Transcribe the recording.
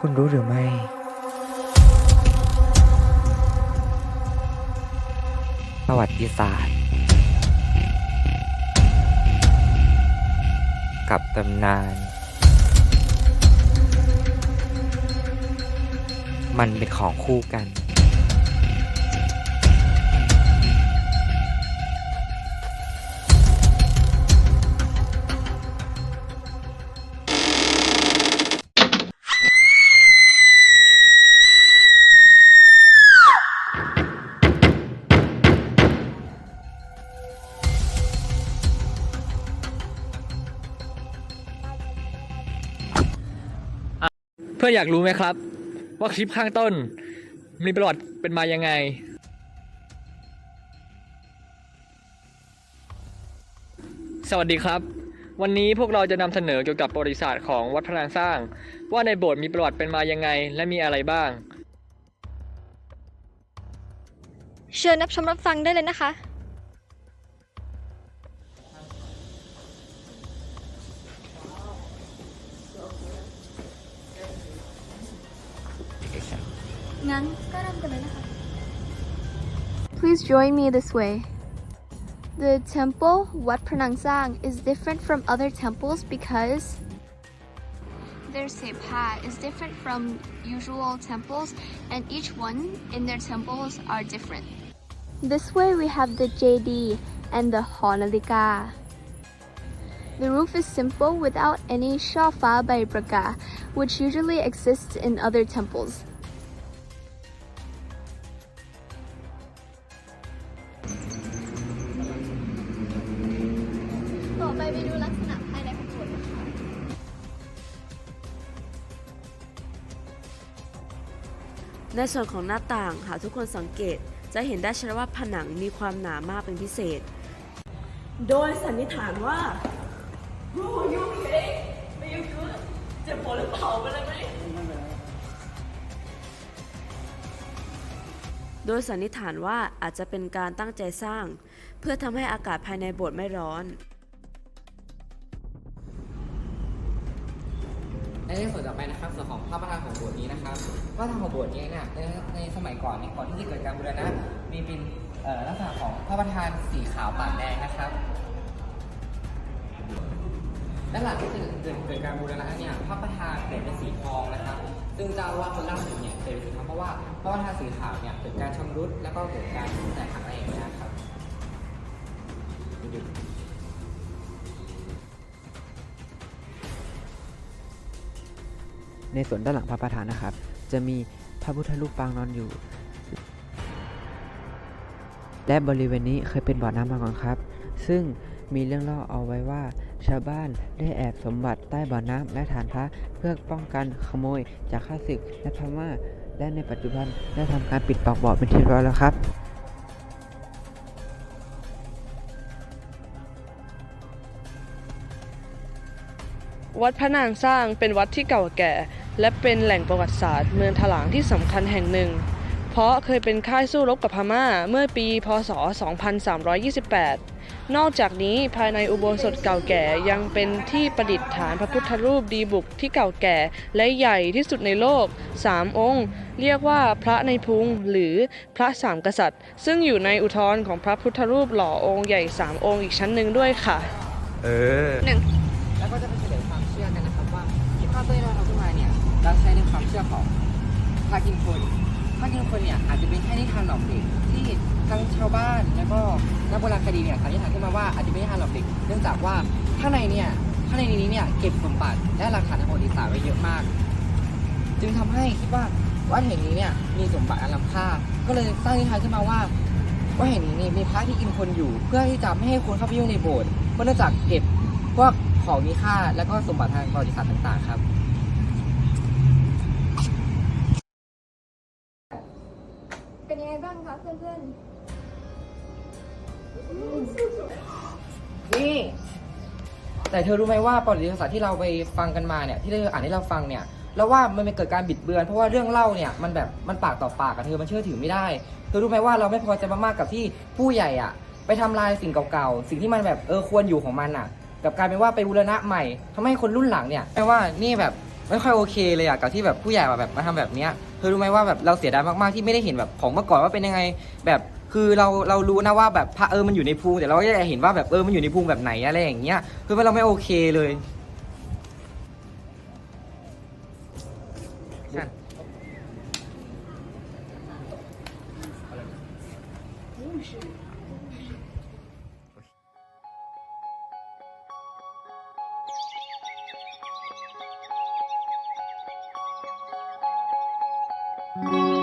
คุณรู้หรือไม่ ประวัติศาสตร์ กับตำนาน มันเป็นของคู่กัน เพื่อนอยากรู้ไหมครับ ว่าคลิปข้างต้นมีประวัติเป็นมายังไง สวัสดีครับ วันนี้พวกเราจะนำเสนอเกี่ยวกับประวัติศาสตร์ของวัดพระนางสร้าง ว่าในโบสถ์มีประวัติเป็นมายังไง และมีอะไรบ้าง เชิญรับชมรับฟังได้เลยนะคะ Please join me this way. The temple Wat Pranang Sang is different from other temples because their sepa is different from usual temples and each one in their temples are different. This way we have the JD and the Honalika. The roof is simple without any shafa by Braga, which usually exists in other temples. ในส่วนของหน้าต่างหากทุกคนสังเกต จะเห็นได้ชัดว่าผนังมีความหนามากเป็นพิเศษ โดยสันนิษฐานว่าโอ้ยงเองไม่ยุ่งเจ็บปวดหรือเปล่าเป็นอะไรไหมโดยสันนิษฐานว่าอาจจะเป็นการตั้งใจสร้าง เพื่อทำให้อากาศภายในโบสถ์ไม่ร้อน ในเรื่องส่วนต่อไปนะครับส่วนของพระประธานของโบสถ์นี้นะครับพระประธานของโบสถ์นี้เนี่ยในในสมัยก่อนเนี่ยก่อนที่จะเกิดการบูรณะมีเป็นลักษณะของพระประธานสีขาวปากแดงนะครับและหลังที่เกิดเกิดเกิดการบูรณะเนี่ยพระประธานเปลี่ยนเป็นสีทองนะครับ ซึ่งเจ้าว่าคนล่าสุดเนี่ยเปลี่ยนเป็นสีทองเพราะว่าพระประธานสีขาวเนี่ยเกิดการชำรุดแล้วก็เกิดการแตกหักอะไรอย่างเงี้ยครับ ในส่วนด้านหลังพระประธานนะครับ จะมีพระพุทธรูปปางนอนอยู่ และบริเวณนี้เคยเป็นบ่อน้ำมาก่อนครับ ซึ่งมีเรื่องเล่าเอาไว้ว่า ชาวบ้านได้แอบสมบัติใต้บ่อน้ำและฐานพระเพื่อป้องกันขโมยจากข้าศึกและพม่าและในปัจจุบันได้ทำการปิดปากบ่อเป็นที่ร้อยแล้วครับ วัดพระนางสร้างเป็นวัดที่เก่าแก่ และเป็นแหล่งประวัติศาสตร์เมืองถลางที่สำคัญแห่งหนึ่ง เพราะเคยเป็นค่ายสู้รบกับพม่าเมื่อปี พศ 2328 นอกจากนี้ภายในอุโบสถเก่าแก่ยังเป็นที่ประดิษฐานพระพุทธรูปดีบุกที่เก่าแก่และใหญ่ที่สุดในโลก 3 องค์ เรียกว่าพระในพุงหรือพระสามกษัตริย์ ซึ่งอยู่ในอุทธรณ์ของพระพุทธรูปหล่อองค์ใหญ่ 3 องค์อีกชั้นหนึ่งด้วยค่ะ เออแล้วก็จะเป็น เต้ยเราทำขึ้นมาเนี่ยเราใช้ในความเชื่อของพระกินคนพระกินคนเนี่ยอาจจะเป็นแค่นิทานหลอกเด็กที่ทั้งชาวบ้านแล้วก็นักโบราณคดีเนี่ยสันนิษฐานขึ้นมาว่าอาจจะเป็นนิทานหลอกเด็ก เนื่องจากว่าข้างในเนี่ยข้างในนี้เนี่ยเก็บสมบัติและหลักฐานทางประวัติศาสตร์ไว้เยอะมาก จึงทำให้คิดว่าวัดแห่งนี้เนี่ยมีสมบัติอันล้ำค่า ก็เลยสร้างนิทานขึ้นมาว่าวัดแห่งนี้นี่มีพระที่กินคนอยู่ เพื่อที่จะไม่ให้คนเข้าไปยุ่งในโบสถ์เพราะเนื่องจากเก็บพวกของมีค่าแล้วก็สมบัติทางประวัติศาสตร์ต่าง ๆ ครับ เป็นยังไงบ้างคะเพื่อนนี่ แต่เธอรู้ไหมว่าประวัติศาสตร์ที่เราไปฟังกันมาเนี่ย ที่เราอ่านให้เราฟังเนี่ยแล้วว่ามันเกิดการบิดเบือนเพราะว่าเรื่องเล่าเนี่ยมันแบบมันปากต่อปากอะเธอมันเชื่อถือไม่ได้เธอรู้ไหมว่าเราไม่พอใจมากๆกับที่ผู้ใหญ่อะไปทำลายสิ่งเก่าๆสิ่งที่มันแบบเออควรอยู่ของมันอะกับกลายเป็นว่าไปบูรณะใหม่ทำให้คนรุ่นหลังเนี่ยแปลว่านี่แบบ ไม่ค่อยโอเคเลยอะกับที่แบบผู้ใหญ่มาแบบมาทำแบบเนี้ยเธอรู้ไหมว่าแบบเราเสียดายมากๆที่ไม่ได้เห็นแบบของเมื่อก่อนว่าเป็นยังไง แบบคือเราเรารู้นะว่าแบบพระเออมันอยู่ในพุงแต่เราก็อยากเห็นว่าแบบเออมันอยู่ในพุงแบบไหนอะไรอย่างเงี้ยคือว่าเราไม่โอเคเลย ใช่ Thank